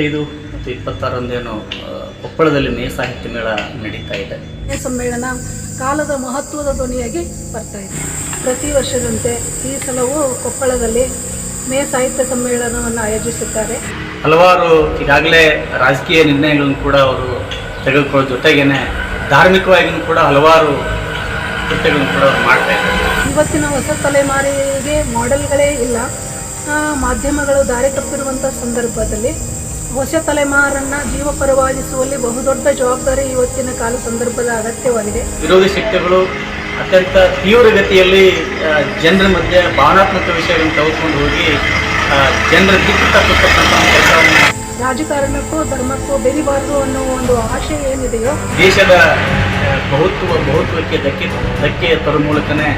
ಇಪ್ಪತ್ತೈದು ಮತ್ತು ಇಪ್ಪತ್ತಾರೊಂದೇನು ಕೊಪ್ಪಳದಲ್ಲಿ ಮೇ ಸಾಹಿತ್ಯ ಮೇಳ ನಡೀತಾ ಇದೆ. ಮೇ ಸಮ್ಮೇಳನ ಕಾಲದ ಮಹತ್ವದ ಧ್ವನಿಯಾಗಿ ಬರ್ತಾ ಇದೆ. ಪ್ರತಿ ವರ್ಷದಂತೆ ಈ ಸಲವೂ ಕೊಪ್ಪಳದಲ್ಲಿ ಮೇ ಸಾಹಿತ್ಯ ಸಮ್ಮೇಳನವನ್ನು ಆಯೋಜಿಸುತ್ತಾರೆ. ಹಲವಾರು ಈಗಾಗಲೇ ರಾಜಕೀಯ ನಿರ್ಣಯಗಳನ್ನು ಕೂಡ ಅವರು ತೆಗೆದುಕೊಳ್ಳೋ ಜೊತೆಗೇನೆ ಧಾರ್ಮಿಕವಾಗಿಯೂ ಕೂಡ ಹಲವಾರು ಕೃತ್ಯಗಳನ್ನು ಕೂಡ ಅವರು ಮಾಡ್ತಾ ಇದ್ದಾರೆ. ಇವತ್ತಿನ ಹೊಸ ತಲೆಮಾರಿಗೆ ಮಾಡೆಲ್ಗಳೇ ಇಲ್ಲ. ಮಾಧ್ಯಮಗಳು ದಾರಿ ತಪ್ಪಿರುವಂಥ ಸಂದರ್ಭದಲ್ಲಿ ಹೊಸ ತಲೆಮಾರನ್ನು ಜೀವಪರವಾಗಿಸುವಲ್ಲಿ ಬಹುದೊಡ್ಡ ಜವಾಬ್ದಾರಿ ಇವತ್ತಿನ ಕಾಲ ಸಂದರ್ಭದ ಅಗತ್ಯವಾಗಿದೆ. ವಿರೋಧಿ ಶಕ್ತಿಗಳು ಅತ್ಯಂತ ತೀವ್ರಗತಿಯಲ್ಲಿ ಜನರ ಮಧ್ಯೆ ಭಾವನಾತ್ಮಕ ವಿಷಯಗಳನ್ನು ತೆಗೆದುಕೊಂಡು ಹೋಗಿ ಜನರ ದಿಕ್ಕು ತಪ್ಪಿಸ್ತಕ್ಕಂಥ ಕೆಲಸವನ್ನು ರಾಜಕಾರಣಕ್ಕೂ ಧರ್ಮಕ್ಕೂ ಬೆರಿಬಾರದು ಅನ್ನೋ ಒಂದು ಆಶಯ ಏನಿದೆಯೋ? ದೇಶದ ಬಹುತ್ವ ಬಹುತ್ವಕ್ಕೆ ಧಕ್ಕೆ ಧಕ್ಕೆ ತರೋ ಮೂಲಕನೇ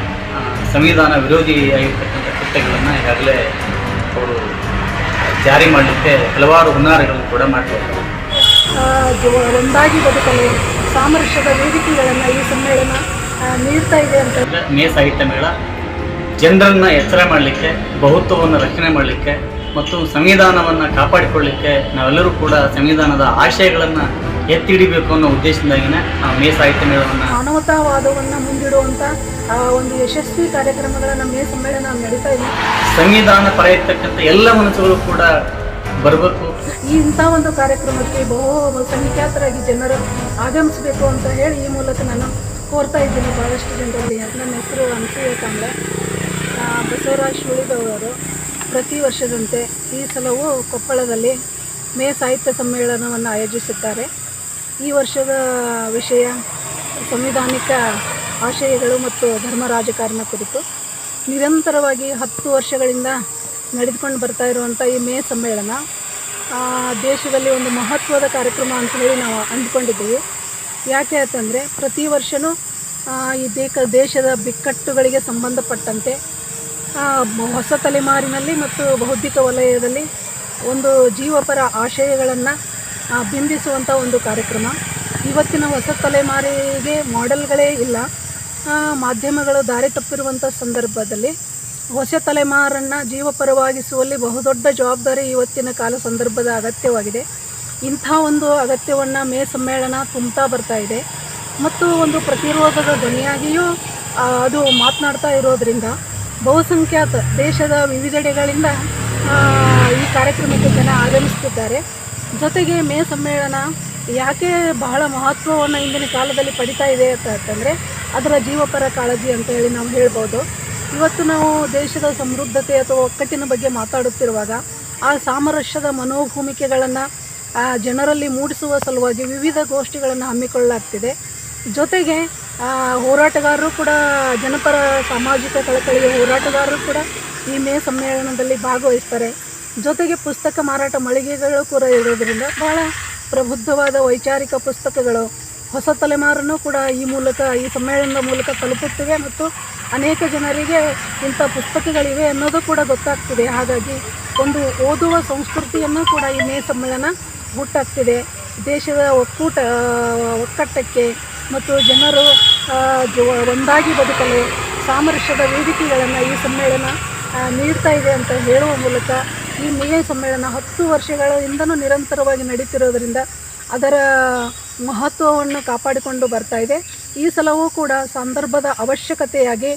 ಸಂವಿಧಾನ ವಿರೋಧಿಯಾಗಿರ್ತಕ್ಕಂಥ ಕೃತ್ಯಗಳನ್ನು ಈಗಾಗಲೇ ಅವರು ಜಾರಿ ಮಾಡಲಿಕ್ಕೆ ಹಲವಾರು ಹುನ್ನಾರಗಳನ್ನು ಕೂಡ ಮಾಡಬೇಕು ಒಂದಾಗಿ ಬದುಕಲು ಸಾಮರಸ್ಯದ ವೇದಿಕೆಗಳನ್ನು ಈ ಸಮ್ಮೇಳನ ನೀಡ್ತಾ ಇದೆ ಅಂತ ಮೇ ಸಾಹಿತ್ಯ ಮೇಳ. ಜನರನ್ನು ಎಚ್ಚರ ಮಾಡಲಿಕ್ಕೆ ಬಹುತ್ವವನ್ನು ರಕ್ಷಣೆ ಮಾಡಲಿಕ್ಕೆ ಮತ್ತು ಸಂವಿಧಾನವನ್ನು ಕಾಪಾಡಿಕೊಳ್ಳಿಕ್ಕೆ ನಾವೆಲ್ಲರೂ ಕೂಡ ಸಂವಿಧಾನದ ಆಶಯಗಳನ್ನು ಎತ್ತಿ ಹಿಡಿಬೇಕು ಅನ್ನೋ ಉದ್ದೇಶದಿಂದಾಗಿನ ನಾವು ಮೇ ಸಾಹಿತ್ಯ ಮೇಳವನ್ನು ಮಾನವತಾವಾದವನ್ನು ಮುಂದಿಡುವಂಥ ಆ, ಒಂದು ಯಶಸ್ವಿ ಕಾರ್ಯಕ್ರಮಗಳನ್ನು ಮೇ ಸಮ್ಮೇಳನ ನಡೀತಾ ಇದೆ. ಸಂವಿಧಾನ ಪರ ಇರ್ತಕ್ಕಂಥ ಎಲ್ಲ ಮನಸ್ಸುಗಳು ಕೂಡ ಬರಬೇಕು. ಈ ಇಂಥ ಒಂದು ಕಾರ್ಯಕ್ರಮಕ್ಕೆ ಬಹು ಸಂಖ್ಯಾತರಾಗಿ ಜನರು ಆಗಮಿಸಬೇಕು ಅಂತ ಹೇಳಿ ಈ ಮೂಲಕ ನಾನು ಕೋರ್ತಾ ಇದ್ದೀನಿ. ಭಾಳಷ್ಟು ಜನರಲ್ಲಿ ನನ್ನ ಹೆಸರು ಅನಿಸಬೇಕಂದ್ರೆ ಬಸವರಾಜ್ ಶುಳಿದವರು ಪ್ರತಿ ವರ್ಷದಂತೆ ಈ ಸಲವೂ ಕೊಪ್ಪಳದಲ್ಲಿ ಮೇ ಸಾಹಿತ್ಯ ಸಮ್ಮೇಳನವನ್ನು ಆಯೋಜಿಸಿದ್ದಾರೆ. ಈ ವರ್ಷದ ವಿಷಯ ಸಂವಿಧಾನಿಕ ಆಶಯಗಳು ಮತ್ತು ಧರ್ಮ ರಾಜಕಾರಣ ಕುರಿತು. ನಿರಂತರವಾಗಿ ಹತ್ತು ವರ್ಷಗಳಿಂದ ನಡೆದುಕೊಂಡು ಬರ್ತಾ ಇರುವಂಥ ಈ ಮೇ ಸಮ್ಮೇಳನ ದೇಶದಲ್ಲಿ ಒಂದು ಮಹತ್ವದ ಕಾರ್ಯಕ್ರಮ ಅಂತ ಹೇಳಿ ನಾವು ಅಂದ್ಕೊಂಡಿದ್ದೀವಿ. ಯಾಕೆ ಅಂತಂದರೆ, ಪ್ರತಿ ವರ್ಷವೂ ಈ ದೇಕ, ದೇಶದ ಬಿಕ್ಕಟ್ಟುಗಳಿಗೆ ಸಂಬಂಧಪಟ್ಟಂತೆ ಹೊಸ ತಲೆಮಾರಿನಲ್ಲಿ ಮತ್ತು ಬೌದ್ಧಿಕ ವಲಯದಲ್ಲಿ ಒಂದು ಜೀವಪರ ಆಶಯಗಳನ್ನು ಬಿಂಬಿಸುವಂಥ ಒಂದು ಕಾರ್ಯಕ್ರಮ. ಇವತ್ತಿನ ಹೊಸ ತಲೆಮಾರಿಗೆ ಮಾಡೆಲ್ಗಳೇ ಇಲ್ಲ. ಮಾಧ್ಯಮಗಳು ದಾರಿ ತಪ್ಪಿರುವಂಥ ಸಂದರ್ಭದಲ್ಲಿ ಹೊಸ ತಲೆಮಾರನ್ನು ಜೀವಪರವಾಗಿಸುವಲ್ಲಿ ಬಹುದೊಡ್ಡ ಜವಾಬ್ದಾರಿ ಇವತ್ತಿನ ಕಾಲ ಸಂದರ್ಭದ ಅಗತ್ಯವಾಗಿದೆ. ಇಂಥ ಒಂದು ಅಗತ್ಯವನ್ನು ಮೇ ಸಮ್ಮೇಳನ ತುಂಬ್ತಾ ಬರ್ತಾ ಇದೆ. ಮತ್ತು ಒಂದು ಪ್ರತಿರೋಧದ ಧ್ವನಿಯಾಗಿಯೂ ಅದು ಮಾತನಾಡ್ತಾ ಇರೋದರಿಂದ ಬಹುಸಂಖ್ಯಾತ ದೇಶದ ವಿವಿಧೆಡೆಗಳಿಂದ ಈ ಕಾರ್ಯಕ್ರಮಕ್ಕೆ ಜನ ಆಗಮಿಸ್ತಿದ್ದಾರೆ ಜೊತೆಗೆ ಮೇ ಸಮ್ಮೇಳನ ಯಾಕೆ ಬಹಳ ಮಹತ್ವವನ್ನು ಇಂದಿನ ಕಾಲದಲ್ಲಿ ಪಡಿತಾ ಇದೆ ಅಂತ ಅಂತಂದರೆ ಅದರ ಜೀವಪರ ಕಾಳಜಿ ಅಂತ ಹೇಳಿ ನಾವು ಹೇಳ್ಬೋದು. ಇವತ್ತು ನಾವು ದೇಶದ ಸಮೃದ್ಧತೆ ಅಥವಾ ಒಕ್ಕಟ್ಟಿನ ಬಗ್ಗೆ ಮಾತಾಡುತ್ತಿರುವಾಗ ಆ ಸಾಮರಸ್ಯದ ಮನೋಭೂಮಿಕೆಗಳನ್ನು ಜನರಲ್ಲಿ ಮೂಡಿಸುವ ಸಲುವಾಗಿ ವಿವಿಧ ಗೋಷ್ಠಿಗಳನ್ನು ಹಮ್ಮಿಕೊಳ್ಳಲಾಗ್ತಿದೆ. ಜೊತೆಗೆ ಹೋರಾಟಗಾರರು ಕೂಡ ಜನಪರ ಸಾಮಾಜಿಕ ಕಳಕಳಿಯ ಹೋರಾಟಗಾರರು ಕೂಡ ಈ ಮೇ ಸಮ್ಮೇಳನದಲ್ಲಿ ಭಾಗವಹಿಸ್ತಾರೆ. ಜೊತೆಗೆ ಪುಸ್ತಕ ಮಾರಾಟ ಮಳಿಗೆಗಳು ಕೂಡ ಇರೋದರಿಂದ ಬಹಳ ಪ್ರಬುದ್ಧವಾದ ವೈಚಾರಿಕ ಪುಸ್ತಕಗಳು ಹೊಸ ತಲೆಮಾರನ್ನು ಕೂಡ ಈ ಮೂಲಕ, ಈ ಸಮ್ಮೇಳನದ ಮೂಲಕ ತಲುಪುತ್ತಿವೆ ಮತ್ತು ಅನೇಕ ಜನರಿಗೆ ಇಂಥ ಪುಸ್ತಕಗಳಿವೆ ಅನ್ನೋದು ಕೂಡ ಗೊತ್ತಾಗ್ತಿದೆ. ಹಾಗಾಗಿ ಒಂದು ಓದುವ ಸಂಸ್ಕೃತಿಯನ್ನು ಕೂಡ ಈ ಮೇ ಸಮ್ಮೇಳನ ಹುಟ್ಟಾಗ್ತಿದೆ ದೇಶದ ಒಕ್ಕೂಟ ಒಕ್ಕಟ್ಟಕ್ಕೆ ಮತ್ತು ಜನರು ಒಂದಾಗಿ ಬದುಕಲು ಸಾಮರಸ್ಯದ ವೇದಿಕೆಗಳನ್ನು ಈ ಸಮ್ಮೇಳನ ನೀಡ್ತಾ ಇದೆ ಅಂತ ಹೇಳುವ ಮೂಲಕ ಈ ಮೇಯ ಸಮ್ಮೇಳನ ಹತ್ತು ವರ್ಷಗಳಿಂದನೂ ನಿರಂತರವಾಗಿ ನಡೀತಿರೋದರಿಂದ ಅದರ ಮಹತ್ವವನ್ನು ಕಾಪಾಡಿಕೊಂಡು ಬರ್ತಾ ಇದೆ. ಈ ಸಲವೂ ಕೂಡ ಸಂದರ್ಭದ ಅವಶ್ಯಕತೆಯಾಗಿ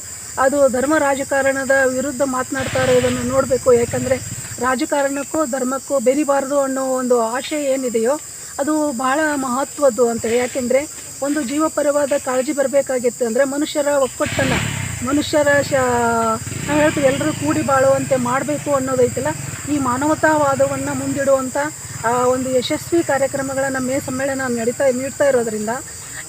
ಅದು ಧರ್ಮ ರಾಜಕಾರಣದ ವಿರುದ್ಧ ಮಾತನಾಡ್ತಾ ಇರೋದನ್ನು ನೋಡಬೇಕು. ಯಾಕಂದರೆ ರಾಜಕಾರಣಕ್ಕೂ ಧರ್ಮಕ್ಕೂ ಬೆರಿಬಾರದು ಅನ್ನೋ ಒಂದು ಆಶೆ ಏನಿದೆಯೋ ಅದು ಬಹಳ ಮಹತ್ವದ್ದು ಅಂತೇಳಿ ಯಾಕೆಂದರೆ ಒಂದು ಜೀವಪರವಾದ ಕಾಳಜಿ ಬರಬೇಕಾಗಿತ್ತು ಅಂದರೆ ಮನುಷ್ಯರ ಒಕ್ಕಟ್ಟನ್ನು ಮನುಷ್ಯರ ಶ ನಾವು ಹೇಳ್ತೀವಿ ಎಲ್ಲರೂ ಕೂಡಿ ಬಾಳುವಂತೆ ಮಾಡಬೇಕು ಅನ್ನೋದೈತಲ್ಲ ಈ ಮಾನವತಾವಾದವನ್ನು ಮುಂದಿಡುವಂಥ ಒಂದು ಯಶಸ್ವಿ ಕಾರ್ಯಕ್ರಮಗಳನ್ನು ಮೇ ಸಮ್ಮೇಳನ ನಡೀತಾ, ನೀಡ್ತಾ ಇರೋದ್ರಿಂದ,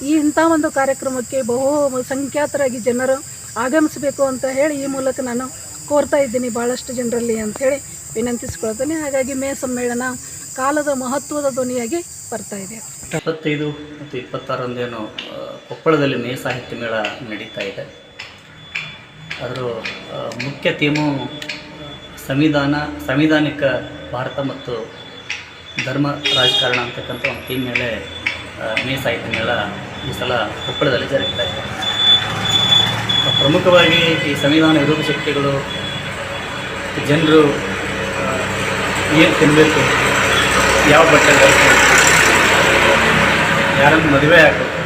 ಈ ಇಂಥ ಒಂದು ಕಾರ್ಯಕ್ರಮಕ್ಕೆ ಬಹು ಸಂಖ್ಯಾತರಾಗಿ ಜನರು ಆಗಮಿಸಬೇಕು ಅಂತ ಹೇಳಿ ಈ ಮೂಲಕ ನಾನು ಕೋರ್ತಾ ಇದ್ದೀನಿ ಭಾಳಷ್ಟು ಜನರಲ್ಲಿ ಅಂಥೇಳಿ ವಿನಂತಿಸ್ಕೊಳ್ತೇನೆ. ಹಾಗಾಗಿ ಮೇ ಸಮ್ಮೇಳನ ಕಾಲದ ಮಹತ್ವದ ಧ್ವನಿಯಾಗಿ ಬರ್ತಾ ಇದೆ. ಇಪ್ಪತ್ತೈದು ಮತ್ತು ಇಪ್ಪತ್ತಾರೊಂದೇನು ಕೊಪ್ಪಳದಲ್ಲಿ ಮೇ ಸಾಹಿತ್ಯ ಮೇಳ ನಡೀತಾ ಇದೆ. ಅದರ ಮುಖ್ಯ ಥೀಮು ಸಂವಿಧಾನ, ಸಂವಿಧಾನಿಕ ಭಾರತ ಮತ್ತು ಧರ್ಮ ರಾಜಕಾರಣ ಅಂತಕ್ಕಂಥ ಒಂದು ಥೀಮ್ ಮೇಲೆ ಮೇ ಸಾಹಿತ್ಯ ಈ ಸಲ ಕೊಪ್ಪಳದಲ್ಲಿ ಜರುಗ್ತಾ ಇದೆ. ಪ್ರಮುಖವಾಗಿ ಈ ಸಂವಿಧಾನ ವಿರೋಧ ಶಕ್ತಿಗಳು ಜನರು ಏನು ತಿನ್ನಬೇಕು ಯಾವ ಬಟ್ಟೆ ಯಾರನ್ನು ಮದುವೆ ಆಗಬೇಕು,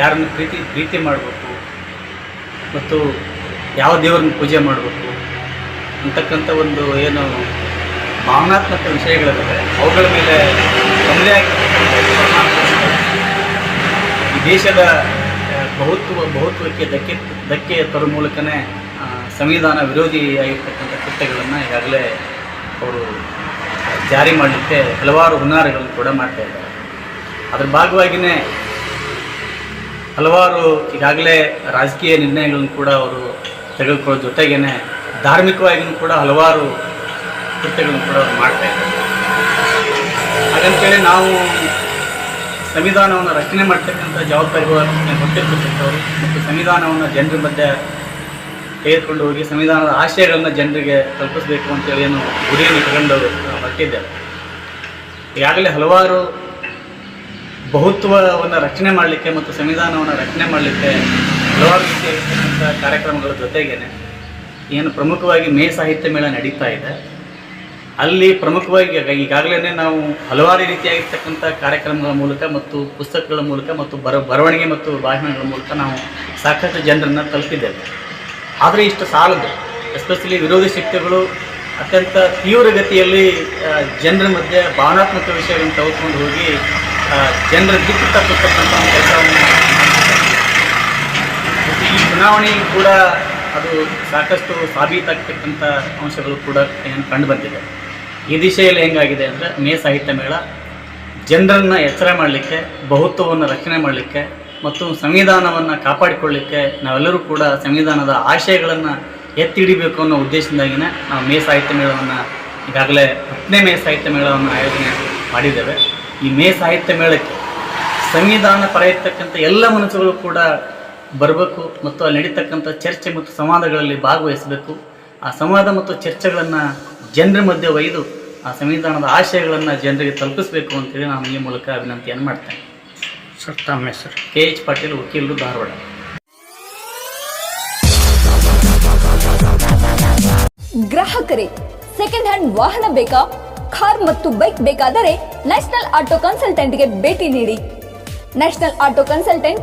ಯಾರನ್ನು ಪ್ರೀತಿ ಪ್ರೀತಿ ಮಾಡಬೇಕು, ಮತ್ತು ಯಾವ ದೇವರನ್ನು ಪೂಜೆ ಮಾಡಬೇಕು ಅಂತಕ್ಕಂಥ ಒಂದು ಏನು ಭಾವನಾತ್ಮಕ ವಿಷಯಗಳಿದ್ದಾವೆ. ಅವುಗಳ ಮೇಲೆ ತಮ್ಮದೇ ಈ ದೇಶದ ಬಹುತ್ವ, ಬಹುತ್ವಕ್ಕೆ ಧಕ್ಕೆ ಧಕ್ಕೆ ತರೋ ಮೂಲಕನೇ ಸಂವಿಧಾನ ವಿರೋಧಿ ಆಗಿರ್ತಕ್ಕಂಥ ಕೃತ್ಯಗಳನ್ನು ಈಗಾಗಲೇ ಅವರು ಜಾರಿ ಮಾಡಲಿಕ್ಕೆ ಹಲವಾರು ಹುನ್ನಾರಗಳನ್ನು ಕೂಡ ಮಾಡ್ತಾ ಇದ್ದಾರೆ. ಅದರ ಭಾಗವಾಗಿಯೇ ಹಲವಾರು ಈಗಾಗಲೇ ರಾಜಕೀಯ ನಿರ್ಣಯಗಳನ್ನು ಕೂಡ ಅವರು ತೆಗೆದುಕೊಳ್ಳೋ ಜೊತೆಗೇನೆ ಧಾರ್ಮಿಕವಾಗಿಯೂ ಕೂಡ ಹಲವಾರು ಕೃತ್ಯಗಳನ್ನು ಕೂಡ ಅವರು ಮಾಡ್ತಾ ಹಾಗಂತೇಳಿ ನಾವು ಸಂವಿಧಾನವನ್ನು ರಚನೆ ಮಾಡ್ತಕ್ಕಂಥ ಜವಾಬ್ದಾರಿಗಳನ್ನು ಗೊತ್ತಿರ್ತಕ್ಕಂಥವ್ರು ಮತ್ತು ಸಂವಿಧಾನವನ್ನು ಜನರ ಮಧ್ಯೆ ತೆಗೆದುಕೊಂಡು ಹೋಗಿ ಸಂವಿಧಾನದ ಆಶಯಗಳನ್ನು ಜನರಿಗೆ ತಲುಪಿಸಬೇಕು ಅಂತೇಳಿ ಏನು ಗುರಿಯನ್ನು ಇಟ್ಕೊಂಡು ಹೊರಟಿದ್ದೇವೆ ಈಗಾಗಲೇ ಹಲವಾರು ಬಹುತ್ವವನ್ನು ರಚನೆ ಮಾಡಲಿಕ್ಕೆ ಮತ್ತು ಸಂವಿಧಾನವನ್ನು ರಚನೆ ಮಾಡಲಿಕ್ಕೆ ಹಲವಾರು ರೀತಿಯಾಗಿರ್ತಕ್ಕಂಥ ಕಾರ್ಯಕ್ರಮಗಳ ಜೊತೆಗೇನೆ ಏನು ಪ್ರಮುಖವಾಗಿ ಮೇ ಸಾಹಿತ್ಯ ಮೇಳ ನಡೀತಾ ಇದೆ. ಅಲ್ಲಿ ಪ್ರಮುಖವಾಗಿ ಈಗ- ಈಗಾಗಲೇ ನಾವು ಹಲವಾರು ರೀತಿಯಾಗಿರ್ತಕ್ಕಂಥ ಕಾರ್ಯಕ್ರಮಗಳ ಮೂಲಕ ಮತ್ತು ಪುಸ್ತಕಗಳ ಮೂಲಕ ಮತ್ತು ಬರ ಬರವಣಿಗೆ ಮತ್ತು ಭಾಷಣಗಳ ಮೂಲಕ ನಾವು ಸಾಕಷ್ಟು ಜನರನ್ನು ತಲುಪಿದ್ದೇವೆ. ಆದರೆ ಇಷ್ಟು ಸಾಲದು ಎಸ್ಪೆಷಲಿ ವಿರೋಧಿ ಶಕ್ತಿಗಳು ಅತ್ಯಂತ ತೀವ್ರಗತಿಯಲ್ಲಿ ಗತಿಯಲ್ಲಿ ಜನರ ಮಧ್ಯೆ ಭಾವನಾತ್ಮಕ ವಿಷಯಗಳನ್ನು ತೆಗೆದುಕೊಂಡು ಹೋಗಿ ಜನರ ದಿಕ್ಕು ತಪ್ಪಿಸ್ತಕ್ಕಂಥ ಕೆಲಸವನ್ನು ಈ ಚುನಾವಣೆ ಕೂಡ ಅದು ಸಾಕಷ್ಟು ಸಾಬೀತಾಗ್ತಕ್ಕಂಥ ಅಂಶಗಳು ಕೂಡ ಏನು ಕಂಡು ಬಂದಿದೆ. ಈ ದಿಶೆಯಲ್ಲಿ ಹೆಂಗಾಗಿದೆ ಅಂದರೆ ಮೇ ಸಾಹಿತ್ಯ ಮೇಳ ಜನರನ್ನು ಎಚ್ಚರ ಮಾಡಲಿಕ್ಕೆ, ಬಹುತ್ವವನ್ನು ರಕ್ಷಣೆ ಮಾಡಲಿಕ್ಕೆ ಮತ್ತು ಸಂವಿಧಾನವನ್ನು ಕಾಪಾಡಿಕೊಳ್ಳಿಕ್ಕೆ ನಾವೆಲ್ಲರೂ ಕೂಡ ಸಂವಿಧಾನದ ಆಶಯಗಳನ್ನು ಎತ್ತಿ ಹಿಡಿಬೇಕು ಅನ್ನೋ ಉದ್ದೇಶದಿಂದಾಗಿನೇ ನಾವು ಮೇ ಸಾಹಿತ್ಯ ಮೇಳವನ್ನು ಈಗಾಗಲೇ ಹತ್ತನೇ ಮೇ ಸಾಹಿತ್ಯ ಮೇಳವನ್ನು ಆಯೋಜನೆ ಮಾಡಿದ್ದೇವೆ. ಈ ಮೇ ಸಾಹಿತ್ಯ ಮೇಳಕ್ಕೆ ಸಂವಿಧಾನ ಪರ ಇರ್ತಕ್ಕಂಥ ಎಲ್ಲ ಮನಸ್ಸುಗಳು ಕೂಡ ಬರಬೇಕು ಮತ್ತು ಅಲ್ಲಿ ನಡೀತಕ್ಕಂಥ ಚರ್ಚೆ ಮತ್ತು ಸಂವಾದಗಳಲ್ಲಿ ಭಾಗವಹಿಸಬೇಕು. ಆ ಸಂವಾದ ಮತ್ತು ಚರ್ಚೆಗಳನ್ನು ಜನರ ಮಧ್ಯೆ ಒಯ್ದು ಆ ಸಂವಿಧಾನದ ಆಶಯಗಳನ್ನು ಜನರಿಗೆ ತಲುಪಿಸಬೇಕು ಅಂತೇಳಿ ನಾನು ಈ ಮೂಲಕ ವಿನಂತಿಯನ್ನು ಮಾಡ್ತೇನೆ. ಸರ್ ತಮ್ಮ ಹೆಸರು? ಕೆ ಎಚ್ ಪಾಟೀಲ್ ವಕೀಲರು ಧಾರವಾಡ. ಗ್ರಾಹಕರೇ ಸೆಕೆಂಡ್ ಹ್ಯಾಂಡ್ ವಾಹನ ಬೇಕಾ? ಕಾರ್ ಮತ್ತು ಬೈಕ್ ಬೇಕಾದರೆ ನ್ಯಾಷನಲ್ ಆಟೋ ಕನ್ಸಲ್ಟೆಂಟ್ಗೆ ಭೇಟಿ ನೀಡಿ. National auto consultant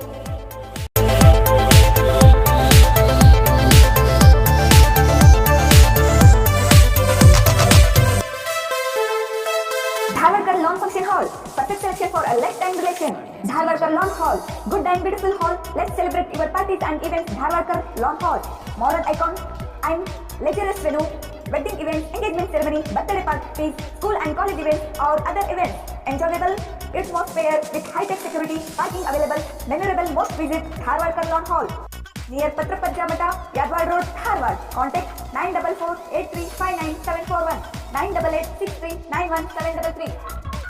Hall. Perfect selection for a lifetime relation. Dharwarkar Lawn Hall. Good and beautiful hall. Let's celebrate your parties and events. Dharwarkar Lawn Hall. Modern icon and luxurious venue. Wedding events, engagement ceremony, birthday parties, school and college events or other events. Enjoyable atmosphere with high-tech security, parking available. Memorable most visit Dharwarkar Lawn Hall. Near Patrapajja Mata, Yadwad Road, Dharwad. Contact 944 8359 741 988 63 91 733.